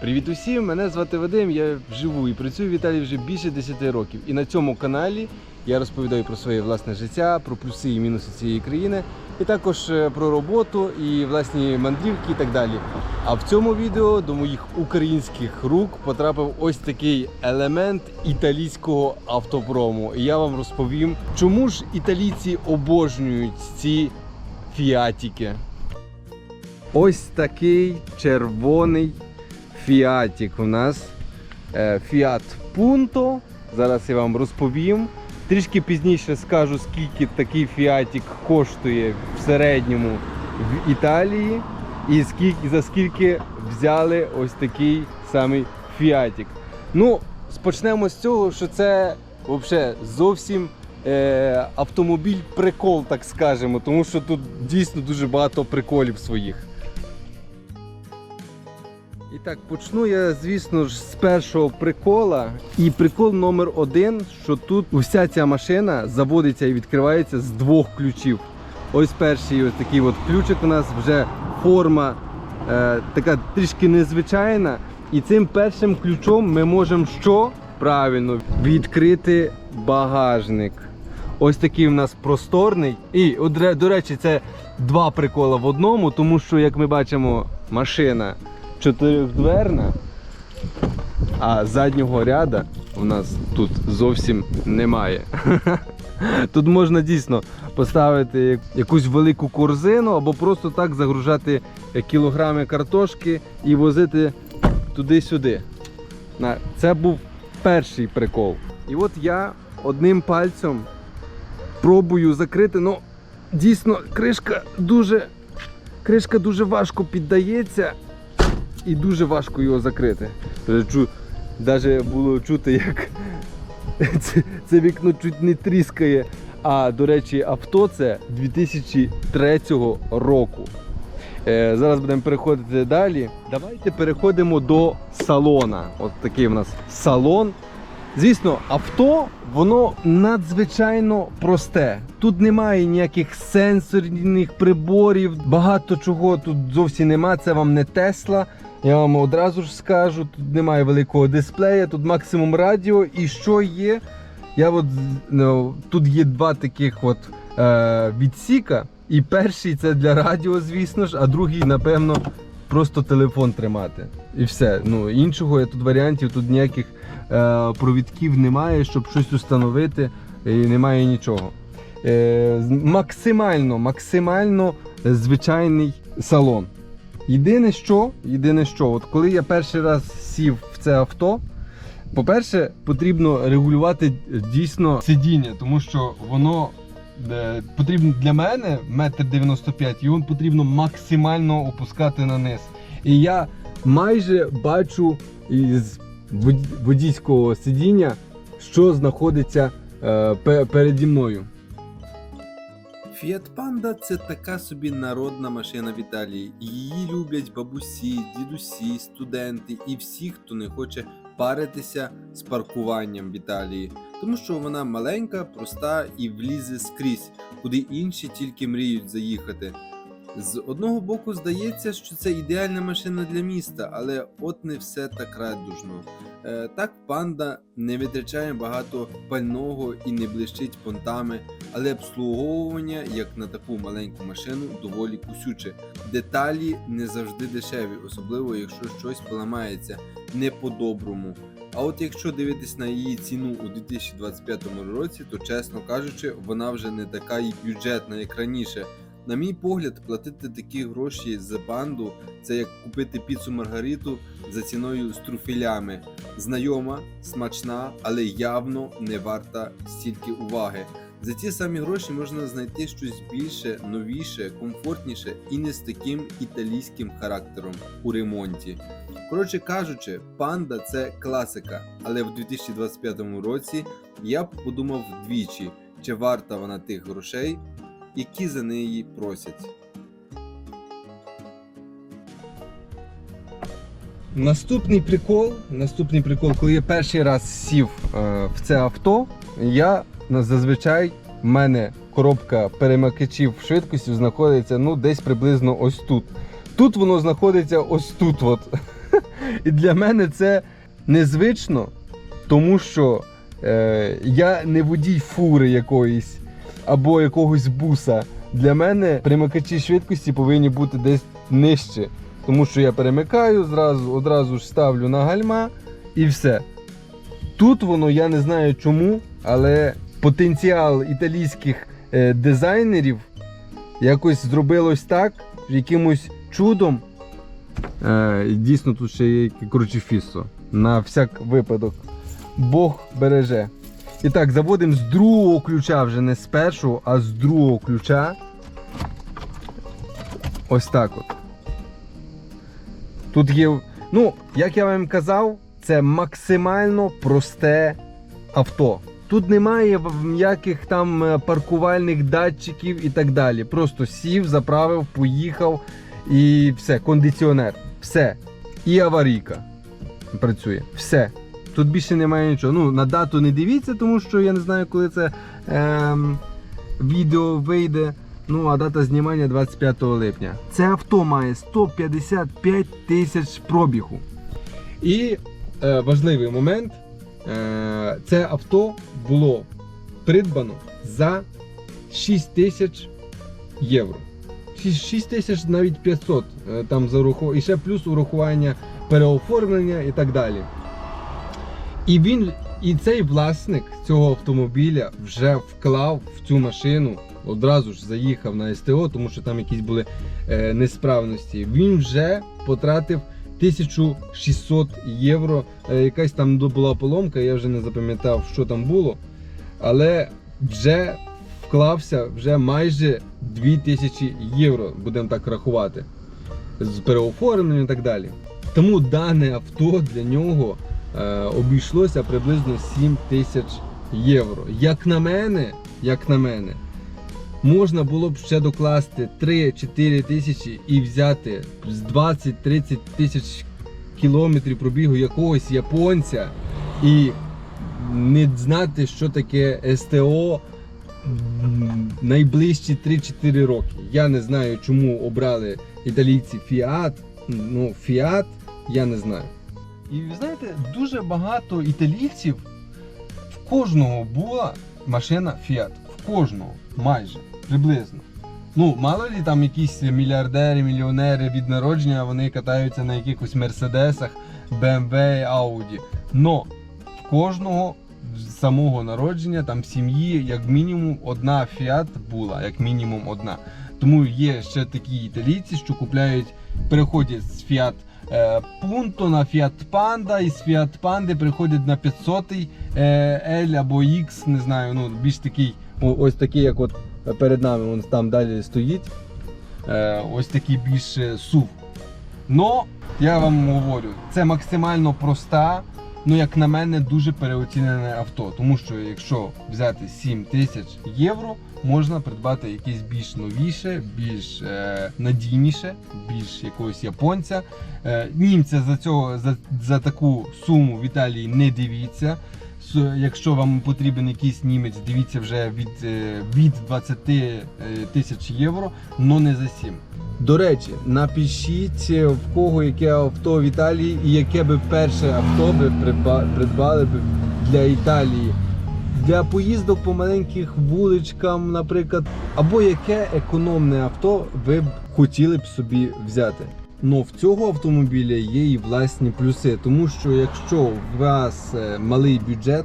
Привіт усім! Мене звати Вадим. Я живу і працюю в Італії вже більше 10 років. І на цьому каналі я розповідаю про своє власне життя, про плюси і мінуси цієї країни, і також е, про роботу і власні мандрівки і так далі. А в цьому відео до моїх українських рук потрапив ось такий елемент італійського автопрому. І я вам розповім, чому ж італійці обожнюють ці фіатіки. Ось такий червоний фіатік у нас. Е, Фіат Punto. Зараз я вам розповім. Трішки пізніше скажу, скільки такий фіатік коштує в середньому в Італії. І скільки, за скільки взяли ось такий самий фіатік. Ну, спочнемо з цього, що це взагалі зовсім е, автомобіль прикол, так скажемо, тому що тут дійсно дуже багато приколів своїх. І так, почну я, звісно ж, з першого прикола. І прикол номер один, що тут уся ця машина заводиться і відкривається з двох ключів. Ось перший ось такий от ключик у нас вже форма е, така трішки незвичайна. І цим першим ключом ми можемо що? Правильно, відкрити багажник. Ось такий у нас просторний. І, до речі, це два прикола в одному, тому що, як ми бачимо, машина чотирьохдверна, а заднього ряда у нас тут зовсім немає. Тут можна дійсно поставити якусь велику корзину або просто так загружати кілограми картошки і возити туди-сюди. Це був перший прикол. І от я одним пальцем пробую закрити. Ну, дійсно, кришка дуже, кришка дуже важко піддається і дуже важко його закрити. Навіть було чути, як це, це вікно чуть не тріскає. А до речі, авто це 2003 року. Е, зараз будемо переходити далі. Давайте переходимо до салона. От такий у нас салон. Звісно, авто воно надзвичайно просте. Тут немає ніяких сенсорних приборів, багато чого тут зовсім нема. Це вам не Тесла. Я вам одразу ж скажу, тут немає великого дисплея, тут максимум радіо. І що є? Я от ну, тут є два таких от е, відсіка. І перший це для радіо, звісно ж, а другий, напевно, просто телефон тримати. І все. Ну, іншого я тут варіантів, тут ніяких провідків немає, щоб щось установити, і немає нічого. Е, максимально, максимально звичайний салон. Єдине що, єдине що, от коли я перший раз сів в це авто, по-перше, потрібно регулювати дійсно сидіння, тому що воно е, потрібно для мене метр 95, його потрібно максимально опускати на низ. І я майже бачу вод- водійського сидіння, що знаходиться е, переді мною. Фіат Панда це така собі народна машина в Італії. Її люблять бабусі, дідусі, студенти і всі, хто не хоче паритися з паркуванням в Італії, тому що вона маленька, проста і влізе скрізь, куди інші тільки мріють заїхати. З одного боку здається, що це ідеальна машина для міста, але от не все так радужно. Е, так, панда не витрачає багато пального і не блищить понтами, але обслуговування, як на таку маленьку машину, доволі кусюче. Деталі не завжди дешеві, особливо якщо щось поламається не по-доброму. А от якщо дивитись на її ціну у 2025 році, то чесно кажучи, вона вже не така й бюджетна, як раніше. На мій погляд, платити такі гроші за банду це як купити піцу Маргариту за ціною з труфелями. Знайома, смачна, але явно не варта стільки уваги. За ті самі гроші можна знайти щось більше, новіше, комфортніше і не з таким італійським характером у ремонті. Коротше кажучи, панда це класика, але в 2025 році я б подумав двічі, чи варта вона тих грошей, які за неї просять. Наступний прикол, наступний прикол, коли я перший раз сів е, в це авто, я зазвичай в мене коробка перемикачів швидкості знаходиться ну, десь приблизно ось тут. Тут воно знаходиться ось тут. От. І для мене це незвично, тому що е, я не водій фури якоїсь або якогось буса. Для мене примикачі швидкості повинні бути десь нижче. Тому що я перемикаю, зразу, одразу ж ставлю на гальма і все. Тут воно я не знаю чому, але потенціал італійських е, дизайнерів якось зробилось так, якимось чудом. Е, дійсно, тут ще є кручефісо. На всяк випадок. Бог береже. І так, заводимо з другого ключа, вже не з першого, а з другого ключа. Ось так от. Тут є. Ну, як я вам казав, це максимально просте авто. Тут немає ніяких там е, паркувальних датчиків і так далі. Просто сів, заправив, поїхав і все, кондиціонер. Все. І аварійка працює. Все. Тут більше немає нічого. Ну, на дату не дивіться, тому що я не знаю, коли це ем, відео вийде. Ну, а дата знімання 25 липня. Це авто має 155 тисяч пробігу. І е, важливий момент: е, це авто було придбано за 6 тисяч євро. 6 тисяч навіть 500 е, там за ураху- і ще плюс урахування переоформлення і так далі. І він, і цей власник цього автомобіля вже вклав в цю машину, одразу ж заїхав на СТО, тому що там якісь були е, несправності. Він вже потратив 1600 євро. Е, якась там була поломка, я вже не запам'ятав, що там було. Але вже вклався вже майже 2000 євро, будемо так рахувати. З переоформленням і так далі. Тому дане авто для нього обійшлося приблизно 7 тисяч євро. Як на мене, як на мене, можна було б ще докласти 3-4 тисячі і взяти з 20-30 тисяч кілометрів пробігу якогось японця і не знати, що таке СТО найближчі 3-4 роки. Я не знаю, чому обрали італійці Fiat. Ну, Fiat я не знаю. І ви знаєте, дуже багато італійців в кожного була машина Fiat. В кожного, майже, приблизно. Ну, мало ли там якісь мільярдери, мільйонери від народження, вони катаються на якихось мерседесах, BMW, Audi. Но в кожного з самого народження, там сім'ї, як мінімум, одна Fiat була, як мінімум одна. Тому є ще такі італійці, що купляють, переходять з Fiat е, Punto на Fiat Panda, і з Fiat Panda приходять на 500-й L або X, не знаю, ну більш такий, ось такий, як от перед нами, він там далі стоїть. Е, ось такий більш сув. Но я вам говорю, це максимально проста, ну як на мене, дуже переоцінене авто. Тому що якщо взяти 7 тисяч євро, можна придбати якесь більш новіше, більш е, надійніше, більш якогось японця. Е, німця за цього за, за таку суму в Італії не дивіться. Якщо вам потрібен якийсь німець, дивіться вже від, е, від 20 е, тисяч євро, але не за 7. До речі, напишіть е, в кого яке авто в Італії і яке би перше авто придба- придбали б для Італії. Для поїздок по маленьких вуличкам, наприклад, або яке економне авто ви б хотіли б собі взяти. Но в цього автомобіля є і власні плюси, тому що якщо у вас е, малий бюджет,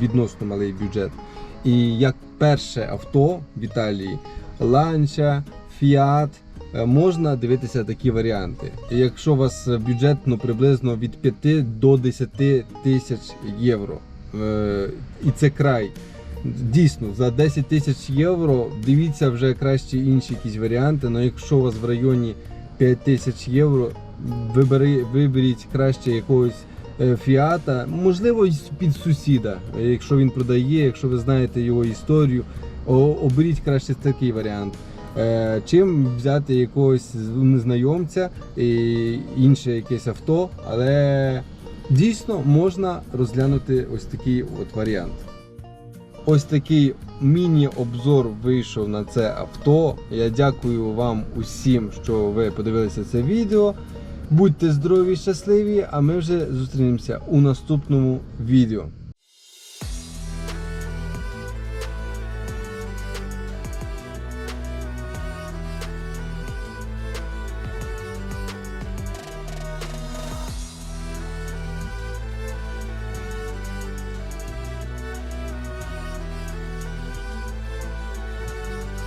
відносно малий бюджет, і як перше авто в Італії, Lancia, Fiat, е, можна дивитися такі варіанти. Якщо у вас бюджет ну, приблизно від 5 до 10 тисяч євро, е, і це край. Дійсно, за 10 тисяч євро дивіться вже краще інші якісь варіанти. але якщо у вас в районі 5 тисяч євро, вибери, виберіть краще якогось е, фіата, можливо, під сусіда, якщо він продає, якщо ви знаєте його історію, оберіть краще такий варіант. Е, Чим взяти якогось незнайомця і інше якесь авто, але дійсно можна розглянути ось такий от варіант. Ось такий міні-обзор вийшов на це авто. Я дякую вам усім, що ви подивилися це відео. Будьте здорові і щасливі, а ми вже зустрінемося у наступному відео.